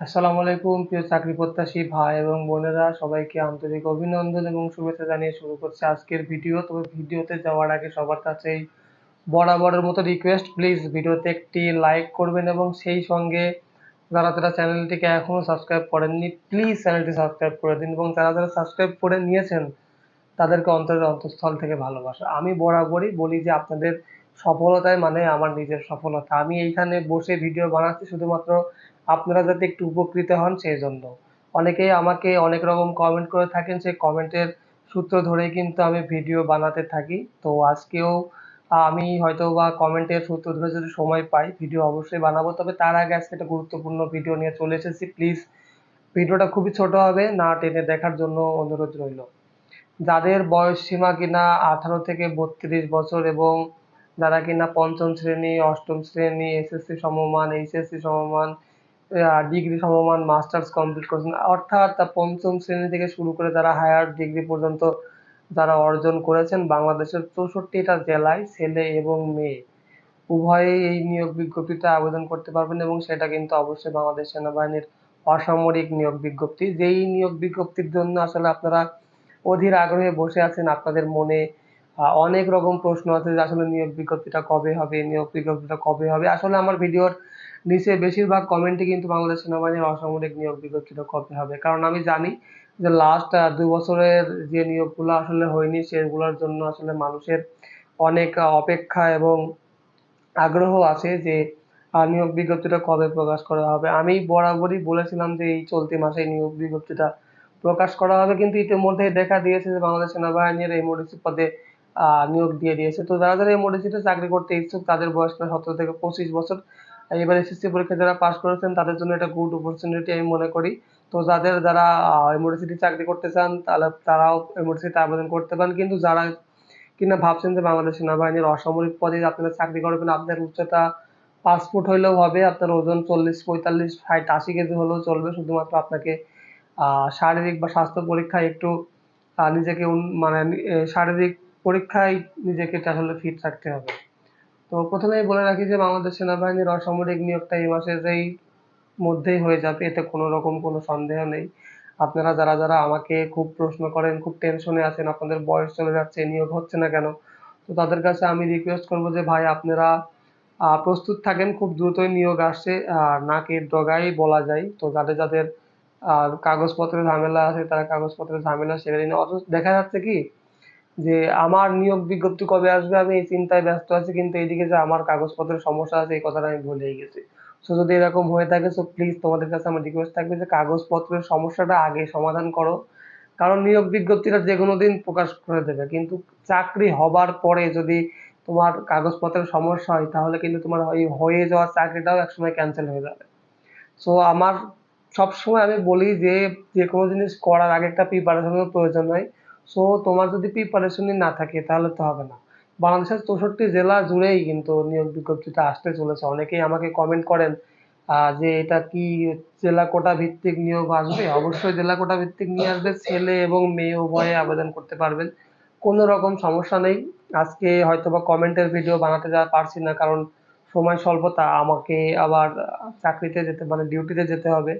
আসসালামু আলাইকুম, প্রিয় চাকরি প্রত্যাশী ভাই এবং বোনেরা, সবাইকে আন্তরিক অভিনন্দন এবং শুভেচ্ছা জানিয়ে শুরু করছে আজকের ভিডিও। তবে ভিডিওতে যাওয়ার আগে সবার কাছেই বরাবরের মতো রিকোয়েস্ট প্লিজ ভিডিওতে একটি লাইক করবেন এবং সেই সঙ্গে যারা যারা চ্যানেলটিকে এখনও সাবস্ক্রাইব করেননি প্লিজ চ্যানেলটি সাবস্ক্রাইব করে দিন এবং যারা যারা সাবস্ক্রাইব করে নিয়েছেন, তাদেরকে অন্তরের অন্তঃস্থল থেকে ভালোবাসা। আমি বরাবরই বলি যে আপনাদের সফলতাই মানে আমার নিজের সফলতা। আমি এইখানে বসে ভিডিও বানাচ্ছি শুধুমাত্র আপনারা যাতে একটু উপকৃত হন সেই জন্য। অনেকেই আমাকে অনেক রকম কমেন্ট করে থাকেন, সেই কমেন্টের সূত্র ধরেই কিন্তু আমি ভিডিও বানাতে থাকি। তো আজকেও আমি হয়তো বা কমেন্টের সূত্র ধরে যদি সময় পাই ভিডিও অবশ্যই বানাবো। তবে তার আগে আজকে একটা গুরুত্বপূর্ণ ভিডিও নিয়ে চলে এসেছি। প্লিজ ভিডিওটা খুবই ছোট হবে, না টেনে দেখার জন্য অনুরোধ রইল। যাদের বয়স সীমা কিনা আঠারো থেকে বত্রিশ বছর এবং যারা কিনা পঞ্চম শ্রেণি, অষ্টম শ্রেণি এসএসসি সমমান এইচএসসি সমমান ডিগ্রি সমমান মাস্টার্স কমপ্লিট করেছেন। অর্থাৎ পঞ্চম শ্রেণি থেকে শুরু করে যারা হায়ার ডিগ্রি পর্যন্ত যারা অর্জন করেছেন, বাংলাদেশের চৌষট্টিটা জেলায় ছেলে এবং মেয়ে উভয়েই এই নিয়োগ বিজ্ঞপ্তিতে আবেদন করতে পারবেন এবং সেটা কিন্তু অবশ্যই বাংলাদেশ সেনাবাহিনীর অসামরিক নিয়োগ বিজ্ঞপ্তি। যেই নিয়োগ বিজ্ঞপ্তির জন্য আসলে আপনারা অধীর আগ্রহে বসে আছেন, আপনাদের মনে অনেক রকম প্রশ্ন আছে যে আসলে নিয়োগ বিজ্ঞপ্তিটা কবে হবে, নিয়োগ বিজ্ঞপ্তিটা কবে হবে। আসলে আমার ভিডিওর নিচে বেশিরভাগ কমেন্টে কিন্তু বাংলাদেশ সেনাবাহিনীর অসামরিক নিয়োগ বিজ্ঞপ্তিটা কবে হবে। কারণ আমি জানি যে লাস্ট দুই বছরের যে নিয়োগগুলো আসলে হয়নি, সেগুলোর জন্য আসলে মানুষের অনেক অপেক্ষা এবং আগ্রহ আছে যে নিয়োগ বিজ্ঞপ্তিটা কবে প্রকাশ করা হবে। আমি বরাবরই বলেছিলাম যে এই চলতি মাসে নিয়োগ বিজ্ঞপ্তিটা প্রকাশ করা হবে। কিন্তু ইতিমধ্যেই দেখা দিয়েছে যে বাংলাদেশ সেনাবাহিনীর এই এমওডিসি পদে নিয়োগ দিয়ে দিয়েছে। তো যারা যারা এমওডিসিতে চাকরি করতে ইচ্ছুক, তাদের বয়স সতেরো থেকে পঁচিশ বছর। এবার এসএসসি পরীক্ষা যারা পাস করেছেন, তাদের জন্য এটা গুড অপরচুনিটি আমি মনে করি। তো যাদের যারা এমওডিসিতে চাকরি করতে চান, তাহলে তারাও এমওডিসিতে আবেদন করতে পারেন। কিন্তু যারা কিনা ভাবছেন যে বাংলাদেশ সেনাবাহিনীর অসামরিক পদে আপনারা চাকরি করবেন, আপনার উচ্চতা পাসপোর্ট হইলেও হবে, আপনার ওজন চল্লিশ, পঁয়তাল্লিশ ষাট আশি কেজি হলেও চলবে। শুধুমাত্র আপনাকে শারীরিক বা স্বাস্থ্য পরীক্ষায় একটু নিজেকে মানে শারীরিক পরীক্ষায় নিজেকে আসলে ফিট রাখতে হবে। তো প্রথমেই বলে রাখি যে বাংলাদেশ সেনাবাহিনীর অসামরিক নিয়োগটা এই মাসের এই মধ্যেই হয়ে যাবে, এতে কোনো রকম কোনো সন্দেহ নেই। আপনারা যারা যারা আমাকে খুব প্রশ্ন করেন, খুব টেনশনে আছেন, আপনাদের বয়স চলে যাচ্ছে নিয়োগ হচ্ছে না কেন? তো তাদের কাছে আমি রিকোয়েস্ট করব যে, ভাই, আপনারা প্রস্তুত থাকেন, খুব দ্রুতই নিয়োগ আসছে আর নাকের ডগাই বলা যায়। তো যাদের যাদের কাগজপত্রের ঝামেলা আছে, তারা কাগজপত্রের ঝামেলা সেরে নিন। অথচ দেখা যাচ্ছে কি যে আমার নিয়োগ বিজ্ঞপ্তি কবে আসবে, আমি এই চিন্তায় ব্যস্ত আছি, কিন্তু এইদিকে যে আমার কাগজপত্রের সমস্যা আছে, এই কথাটা আমি ভুলেই গেছি। সো যদি এরকম হয়ে থাকে সো প্লিজ তোমাদের কাছে আমার রিকোয়েস্ট থাকবে যে কাগজপত্রের সমস্যাটা আগে সমাধান করো। কারণ নিয়োগ বিজ্ঞপ্তিটা যে কোনো দিন প্রকাশ করে দেবে, কিন্তু চাকরি হবার পরে যদি তোমার কাগজপত্রের সমস্যা হয়, তাহলে কিন্তু তোমার ওই হয়ে যাওয়া চাকরিটাও একসময় ক্যান্সেল হয়ে যাবে। সো আমার সবসময় আমি বলি যে যে কোনো জিনিস করার আগে একটা প্রিপারেশনের প্রয়োজন হয়। সো তোমার যদি প্রিপারেশনই না থাকে, তাহলে তো হবে না। বাংলাদেশের চৌষট্টি জেলা জুড়েই কিন্তু নিয়োগ বিজ্ঞপ্তিটা আসতে চলেছে। অনেকেই আমাকে কমেন্ট করেন যে এটা কি জেলা কোটা ভিত্তিক নিয়োগ আসবে? অবশ্যই জেলা কোটা ভিত্তিক নিয়ে আসবে। ছেলে এবং মেয়ে উভয়ে আবেদন করতে পারবেন। কোনো রকম সমস্যা নেই। আজকে হয়তো বা কমেন্টের ভিডিও বানাতে যা পারছি না, কারণ সময় স্বল্পতা। আমাকে আবার চাকরিতে যেতে মানে ডিউটিতে যেতে হবে।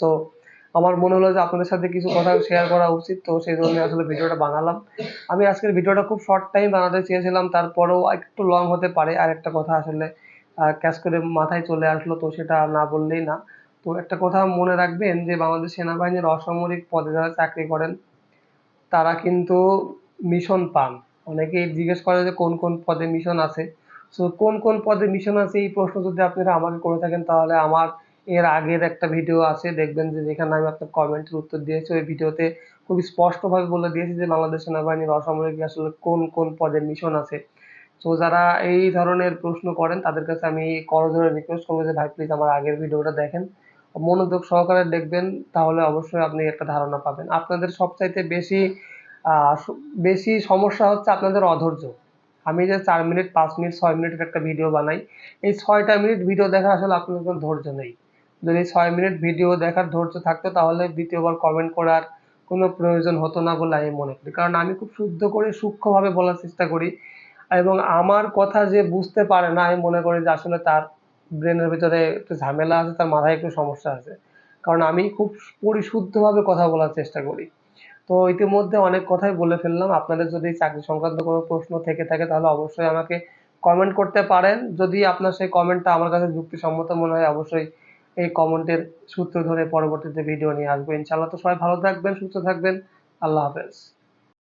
তো আমার মনে হলো যে আপনাদের সাথে কিছু কথা শেয়ার করা উচিত, তো সেই জন্য আসলে ভিডিওটা বানালাম। আমি আজকের ভিডিওটা খুব শর্ট টাইম বানাতে চেয়েছিলাম, তারপরেও একটু লং হতে পারে। আর একটা কথা আসলে ক্যাশ করে মাথায় চলে আসলো, তো সেটা না বললেই না। তো একটা কথা মনে রাখবেন যে বাংলাদেশ সেনাবাহিনীর অসামরিক পদে যারা চাকরি করেন, তারা কিন্তু মিশন পান। অনেকেই জিজ্ঞেস করে যে কোন কোন পদে মিশন আছে? সো কোন কোন পদে মিশন আছে এই প্রশ্ন যদি আপনারা আমাকে করে থাকেন, তাহলে আমার এর আগের একটা ভিডিও আছে, দেখবেন যে যেখানে আমি আপনার কমেন্টের উত্তর দিয়েছি, ওই ভিডিওতে খুব স্পষ্টভাবে বলে দিয়েছি যে বাংলাদেশ সেনাবাহিনীর অসামরিক আসলে কোন কোন পদের মিশন আছে। তো যারা এই ধরনের প্রশ্ন করেন, তাদের কাছে আমি করজোরে রিকোয়েস্ট করব যে ভাই প্লিজ আমার আগের ভিডিওটা দেখেন। মনোযোগ সহকারে দেখবেন, তাহলে অবশ্যই আপনি একটা ধারণা পাবেন। আপনাদের সবচাইতে বেশি বেশি সমস্যা হচ্ছে আপনাদের অধৈর্য। আমি যে চার মিনিট, পাঁচ মিনিট, ছয় মিনিটের একটা ভিডিও বানাই, এই ছয়টা মিনিট ভিডিও দেখা আসলে আপনাদের ধৈর্য নেই। যদি ছয় মিনিট ভিডিও দেখার ধৈর্য থাকতো, তাহলে দ্বিতীয়বার কমেন্ট করার কোনো প্রয়োজন হতো না বলে আমি মনে করি। কারণ আমি খুব শুদ্ধ করে, সূক্ষ্মভাবে বলার চেষ্টা করি। এবং আমার কথা যে বুঝতে পারে না, আমি মনে করি যে আসলে তার ব্রেনের ভিতরে একটু ঝামেলা আছে, তার মাথায় একটু সমস্যা আছে। কারণ আমি খুব পরিশুদ্ধভাবে কথা বলার চেষ্টা করি। তো ইতিমধ্যে অনেক কথাই বলে ফেললাম। আপনাদের যদি চাকরি সংক্রান্ত কোনো প্রশ্ন থেকে থাকে, তাহলে অবশ্যই আমাকে কমেন্ট করতে পারেন। যদি আপনার সেই কমেন্টটা আমার কাছে যুক্তিসম্মত মনে হয়, অবশ্যই এই কমেন্টের সূত্র ধরে পরবর্তীতে ভিডিও নিয়ে আসব। ইনশাআল্লাহ। তো সবাই ভালো থাকবেন, সুস্থ থাকবেন। আল্লাহ হাফেজ।